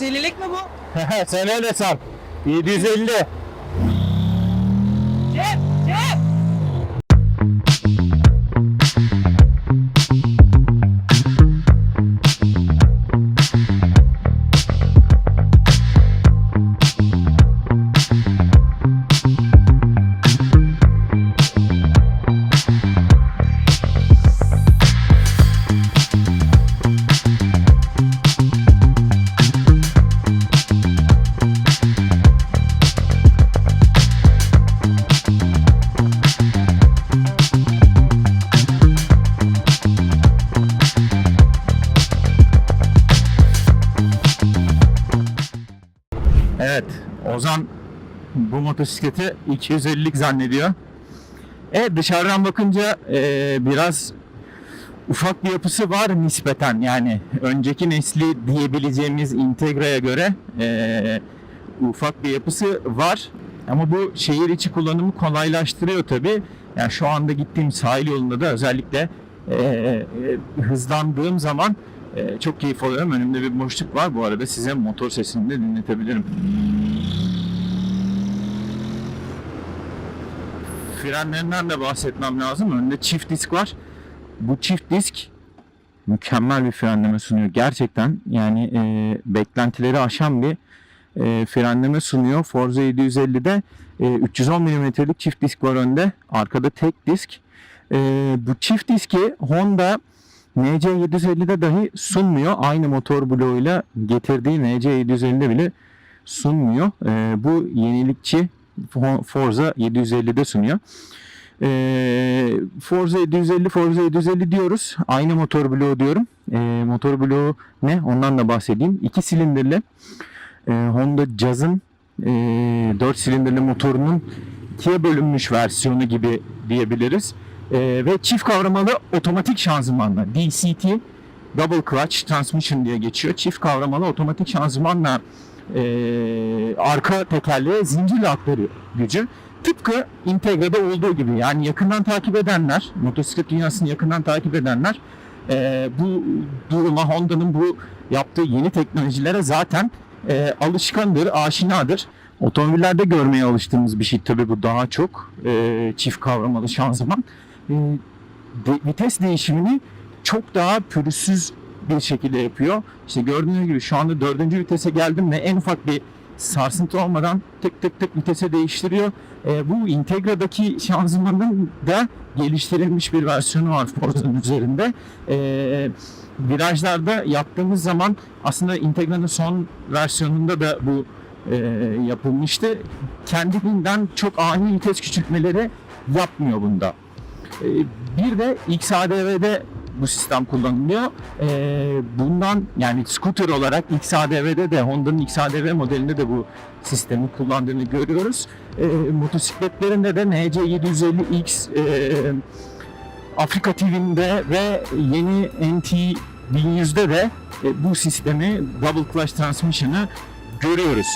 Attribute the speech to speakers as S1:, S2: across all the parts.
S1: 250'lik mi bu?
S2: Sen öyle san. 750. Evet. Ozan bu motosikleti 250'lik zannediyor. Evet dışarıdan bakınca e, biraz ufak bir yapısı var nispeten. Yani önceki nesli diyebileceğimiz Integra'ya göre e, ufak bir yapısı var. Ama bu şehir içi kullanımı kolaylaştırıyor tabii. Yani şu anda gittiğim sahil yolunda da özellikle e, e, hızlandığım zaman e, çok keyif alıyorum. Önümde bir boşluk var. Bu arada size motor sesini de dinletebilirim. Frenlerinden de bahsetmem lazım. Önde çift disk var. Bu çift disk mükemmel bir frenleme sunuyor. Gerçekten yani e, beklentileri aşan bir e, frenleme sunuyor. Forza 750'de e, 310 mm'lik çift disk var önde. Arkada tek disk. E, bu çift diski Honda NC750'de dahi sunmuyor. Aynı motor bloğuyla getirdiği NC750'de bile sunmuyor. E, bu yenilikçi Fo- Forza 750'de sunuyor. E, Forza 750, Forza 750 diyoruz. Aynı motor bloğu diyorum. E, motor bloğu ne? Ondan da bahsedeyim. İki silindirli e, Honda Jazz'ın e, 4 silindirli motorunun ikiye bölünmüş versiyonu gibi diyebiliriz. E, ve çift kavramalı otomatik şanzımanla DCT Double Clutch Transmission diye geçiyor. Çift kavramalı otomatik şanzımanla e, arka tekerleğe zincirle aktarıyor gücü. Tıpkı Integra'da olduğu gibi yani yakından takip edenler, motosiklet dünyasını yakından takip edenler e, bu duruma Honda'nın bu yaptığı yeni teknolojilere zaten e, alışkandır, aşinadır. Otomobillerde görmeye alıştığımız bir şey tabii bu daha çok e, çift kavramalı şanzıman. De- vites değişimini çok daha pürüzsüz bir şekilde yapıyor. İşte gördüğünüz gibi şu anda dördüncü vitese geldim ve en ufak bir sarsıntı olmadan tık tık tık vitese değiştiriyor. E, bu Integra'daki şanzımanın da geliştirilmiş bir versiyonu var Forza'nın üzerinde. E, virajlarda yaptığımız zaman aslında Integra'nın son versiyonunda da bu e, yapılmıştı. Kendiliğinden çok ani vites küçültmeleri yapmıyor bunda. E, bir de XADV'de bu sistem kullanılıyor. E, bundan yani scooter olarak XADV'de de Honda'nın XADV modelinde de bu sistemi kullandığını görüyoruz. E, motosikletlerinde de NC750X e, Afrika TV'nde ve yeni NT 1100'de de e, bu sistemi Double Clutch Transmission'ı görüyoruz.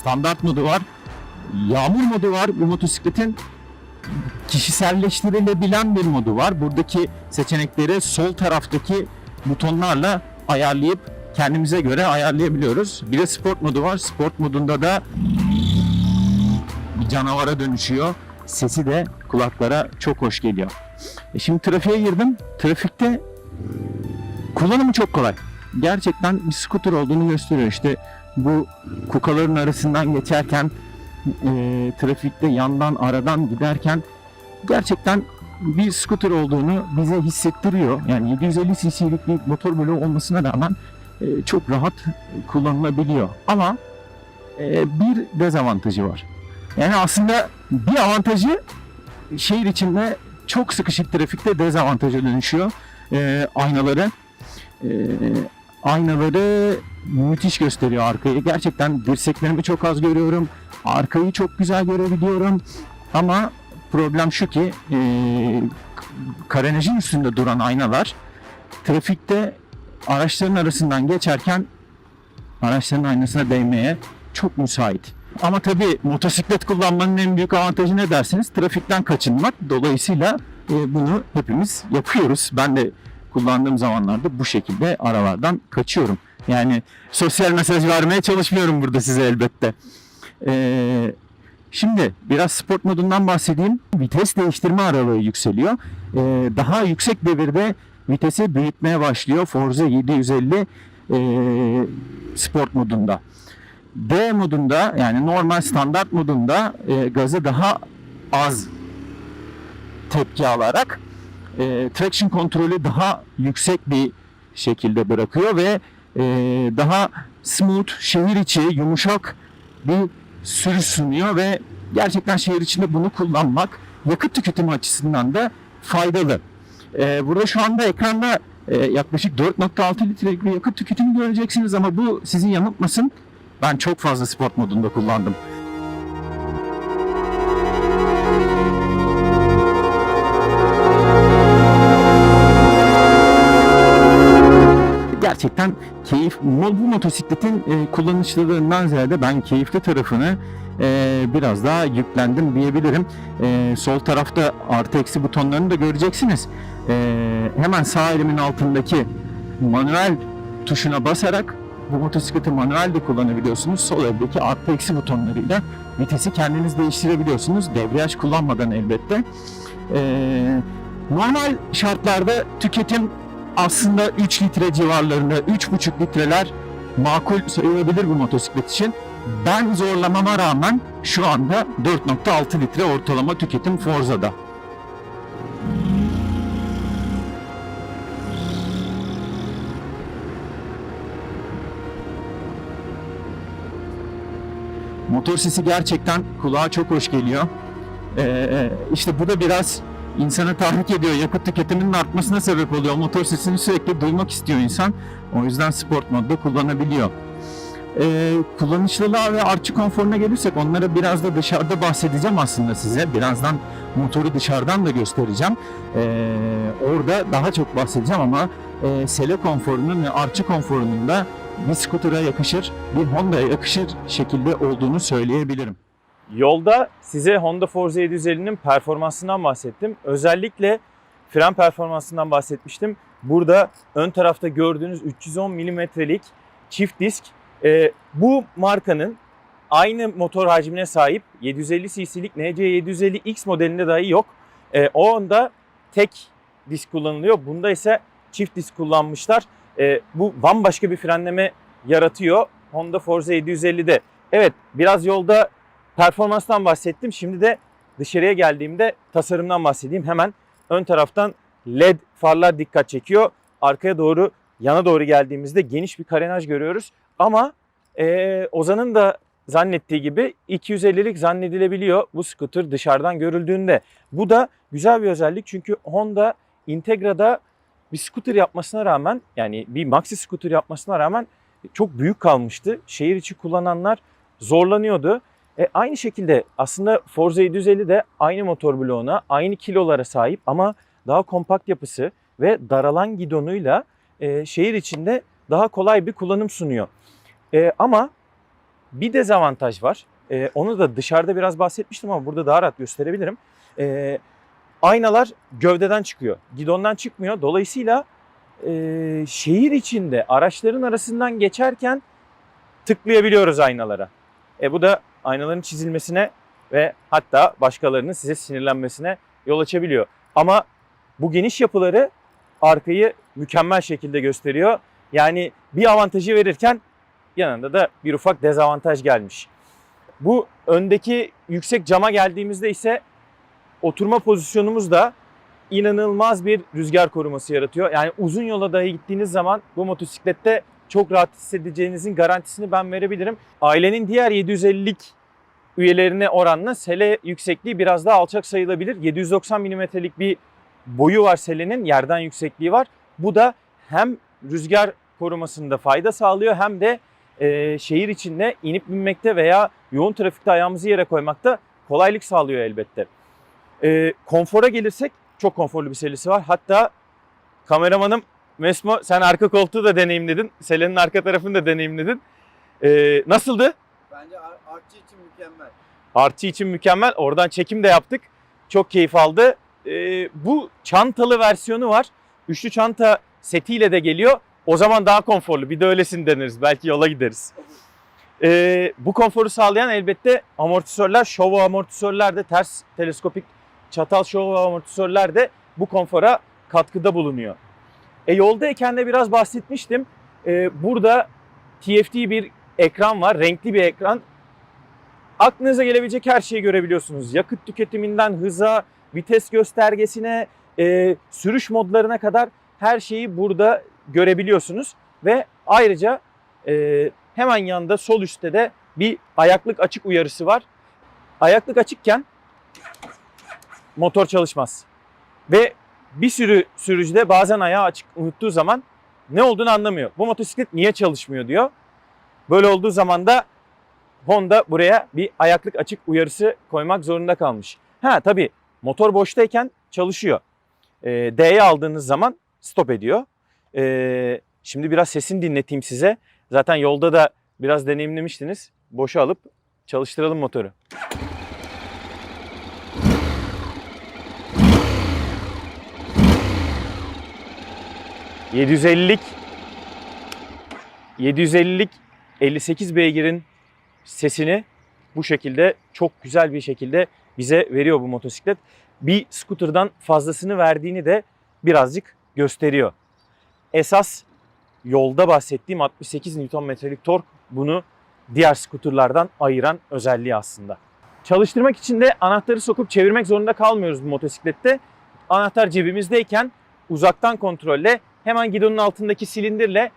S2: Standart modu var. Yağmur modu var. Bu motosikletin kişiselleştirilebilen bir modu var. Buradaki seçenekleri sol taraftaki butonlarla ayarlayıp kendimize göre ayarlayabiliyoruz. Bir de sport modu var. Sport modunda da canavara dönüşüyor. Sesi de kulaklara çok hoş geliyor. E şimdi trafiğe girdim. Trafikte kullanımı çok kolay. Gerçekten bir scooter olduğunu gösteriyor. İşte bu kukaların arasından geçerken e, trafikte yandan aradan giderken gerçekten bir scooter olduğunu bize hissettiriyor. Yani 750 cc'lik bir motor bloğu olmasına rağmen e, çok rahat kullanılabiliyor. Ama e, bir dezavantajı var. Yani aslında bir avantajı şehir içinde çok sıkışık trafikte dezavantaja dönüşüyor. E, aynaları. E, aynaları müthiş gösteriyor arkayı. Gerçekten dirseklerimi çok az görüyorum. Arkayı çok güzel görebiliyorum. Ama problem şu ki e, karenajın üstünde duran aynalar trafikte araçların arasından geçerken araçların aynasına değmeye çok müsait. Ama tabii motosiklet kullanmanın en büyük avantajı ne derseniz trafikten kaçınmak. Dolayısıyla e, bunu hepimiz yapıyoruz. Ben de kullandığım zamanlarda bu şekilde aralardan kaçıyorum. Yani sosyal mesaj vermeye çalışmıyorum burada size elbette. Ee, şimdi biraz sport modundan bahsedeyim. Vites değiştirme aralığı yükseliyor. Ee, daha yüksek devirde vitesi büyütmeye başlıyor. Forza 750 ee, sport modunda. D modunda yani normal standart modunda e, gazı daha az tepki alarak e, traction kontrolü daha yüksek bir şekilde bırakıyor ve e, daha smooth, şehir içi, yumuşak bir sürüş sunuyor ve gerçekten şehir içinde bunu kullanmak yakıt tüketimi açısından da faydalı. E, burada şu anda ekranda e, yaklaşık 4.6 litrelik bir yakıt tüketimi göreceksiniz ama bu sizi yanıltmasın. Ben çok fazla sport modunda kullandım. Gerçekten keyif bu motosikletin e, kullanışlılığından ziyade ben keyifli tarafını e, biraz daha yüklendim diyebilirim. E, sol tarafta artı eksi butonlarını da göreceksiniz. E, hemen sağ elimin altındaki manuel tuşuna basarak bu motosikleti manuel de kullanabiliyorsunuz. Sol eldeki artı eksi butonlarıyla vitesi kendiniz değiştirebiliyorsunuz. Debriyaj kullanmadan elbette. E, normal şartlarda tüketim aslında 3 litre civarlarında, 3,5 litreler makul sayılabilir bu motosiklet için. Ben zorlamama rağmen şu anda 4.6 litre ortalama tüketim Forza'da. Motor sesi gerçekten kulağa çok hoş geliyor. Ee, işte bu da biraz insanı tahrik ediyor. Yakıt tüketiminin artmasına sebep oluyor. Motor sesini sürekli duymak istiyor insan. O yüzden sport modda kullanabiliyor. Ee, kullanışlılığa ve artçı konforuna gelirsek onlara biraz da dışarıda bahsedeceğim aslında size. Birazdan motoru dışarıdan da göstereceğim. Ee, orada daha çok bahsedeceğim ama e, sele konforunun ve artçı konforunun da bir skutura yakışır, bir Honda'ya yakışır şekilde olduğunu söyleyebilirim.
S1: Yolda size Honda Forza 750'nin performansından bahsettim. Özellikle fren performansından bahsetmiştim. Burada ön tarafta gördüğünüz 310 mm'lik çift disk. Ee, bu markanın aynı motor hacmine sahip 750 cc'lik NC750X modelinde dahi yok. Ee, o onda tek disk kullanılıyor. Bunda ise çift disk kullanmışlar. Ee, bu bambaşka bir frenleme yaratıyor Honda Forza 750'de. Evet biraz yolda performanstan bahsettim. Şimdi de dışarıya geldiğimde tasarımdan bahsedeyim. Hemen ön taraftan LED farlar dikkat çekiyor. Arkaya doğru yana doğru geldiğimizde geniş bir karenaj görüyoruz. Ama eee, Ozan'ın da zannettiği gibi 250'lik zannedilebiliyor bu scooter dışarıdan görüldüğünde. Bu da güzel bir özellik çünkü Honda Integra'da bir scooter yapmasına rağmen yani bir maxi scooter yapmasına rağmen çok büyük kalmıştı. Şehir içi kullananlar zorlanıyordu. E, aynı şekilde aslında Forza 750 de aynı motor bloğuna, aynı kilolara sahip ama daha kompakt yapısı ve daralan gidonuyla e, şehir içinde daha kolay bir kullanım sunuyor. E, ama bir dezavantaj var. E, onu da dışarıda biraz bahsetmiştim ama burada daha rahat gösterebilirim. E, aynalar gövdeden çıkıyor, gidondan çıkmıyor. Dolayısıyla e, şehir içinde araçların arasından geçerken tıklayabiliyoruz aynalara. E, bu da aynaların çizilmesine ve hatta başkalarının size sinirlenmesine yol açabiliyor. Ama bu geniş yapıları arkayı mükemmel şekilde gösteriyor. Yani bir avantajı verirken yanında da bir ufak dezavantaj gelmiş. Bu öndeki yüksek cama geldiğimizde ise oturma pozisyonumuz da inanılmaz bir rüzgar koruması yaratıyor. Yani uzun yola dahi gittiğiniz zaman bu motosiklette çok rahat hissedeceğinizin garantisini ben verebilirim. Ailenin diğer 750'lik üyelerine oranla sele yüksekliği biraz daha alçak sayılabilir. 790 mm'lik bir boyu var selenin, yerden yüksekliği var. Bu da hem rüzgar korumasında fayda sağlıyor hem de e, şehir içinde inip binmekte veya yoğun trafikte ayağımızı yere koymakta kolaylık sağlıyor elbette. E, konfora gelirsek çok konforlu bir serisi var. Hatta kameramanım Mesmo sen arka koltuğu da deneyimledin. Selen'in arka tarafını da deneyimledin. E, nasıldı?
S3: Bence ar- artçı için mükemmel.
S1: Artçı için mükemmel. Oradan çekim de yaptık. Çok keyif aldı. E, bu çantalı versiyonu var. Üçlü çanta setiyle de geliyor. O zaman daha konforlu. Bir de öylesini deneriz. Belki yola gideriz. Ee, bu konforu sağlayan elbette amortisörler, şovu amortisörler de ters teleskopik çatal şovu amortisörler de bu konfora katkıda bulunuyor. E, yoldayken de biraz bahsetmiştim. Ee, burada TFT bir ekran var, renkli bir ekran. Aklınıza gelebilecek her şeyi görebiliyorsunuz. Yakıt tüketiminden hıza, vites göstergesine, e, sürüş modlarına kadar her şeyi burada görebiliyorsunuz. Ve ayrıca e, hemen yanında sol üstte de bir ayaklık açık uyarısı var. Ayaklık açıkken motor çalışmaz. Ve bir sürü sürücüde bazen ayağı açık unuttuğu zaman ne olduğunu anlamıyor. Bu motosiklet niye çalışmıyor diyor. Böyle olduğu zaman da Honda buraya bir ayaklık açık uyarısı koymak zorunda kalmış. Ha tabii motor boştayken çalışıyor. E, D'ye aldığınız zaman stop ediyor. E, şimdi biraz sesini dinleteyim size. Zaten yolda da biraz deneyimlemiştiniz. Boşa alıp çalıştıralım motoru. ...750'lik... ...750'lik 58 beygirin sesini bu şekilde çok güzel bir şekilde bize veriyor bu motosiklet. Bir scooter'dan fazlasını verdiğini de birazcık gösteriyor. Esas yolda bahsettiğim 68 Nm'lik tork bunu diğer skuterlardan ayıran özelliği aslında. Çalıştırmak için de anahtarı sokup çevirmek zorunda kalmıyoruz bu motosiklette. Anahtar cebimizdeyken uzaktan kontrolle hemen gidonun altındaki silindirle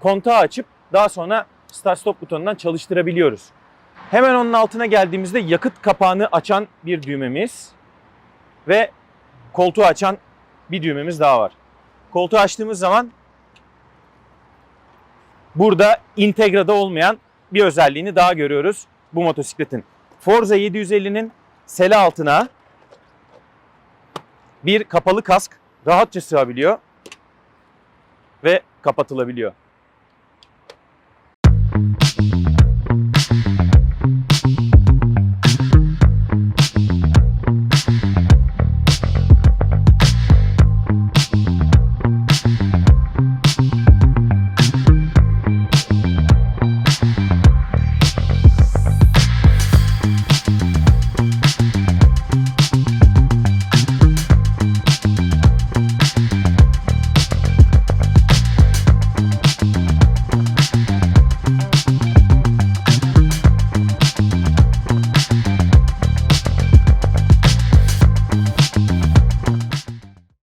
S1: kontağı açıp daha sonra start stop butonundan çalıştırabiliyoruz. Hemen onun altına geldiğimizde yakıt kapağını açan bir düğmemiz ve koltuğu açan bir düğmemiz daha var. Koltuğu açtığımız zaman burada Integra'da olmayan bir özelliğini daha görüyoruz bu motosikletin. Forza 750'nin sele altına bir kapalı kask rahatça sığabiliyor ve kapatılabiliyor.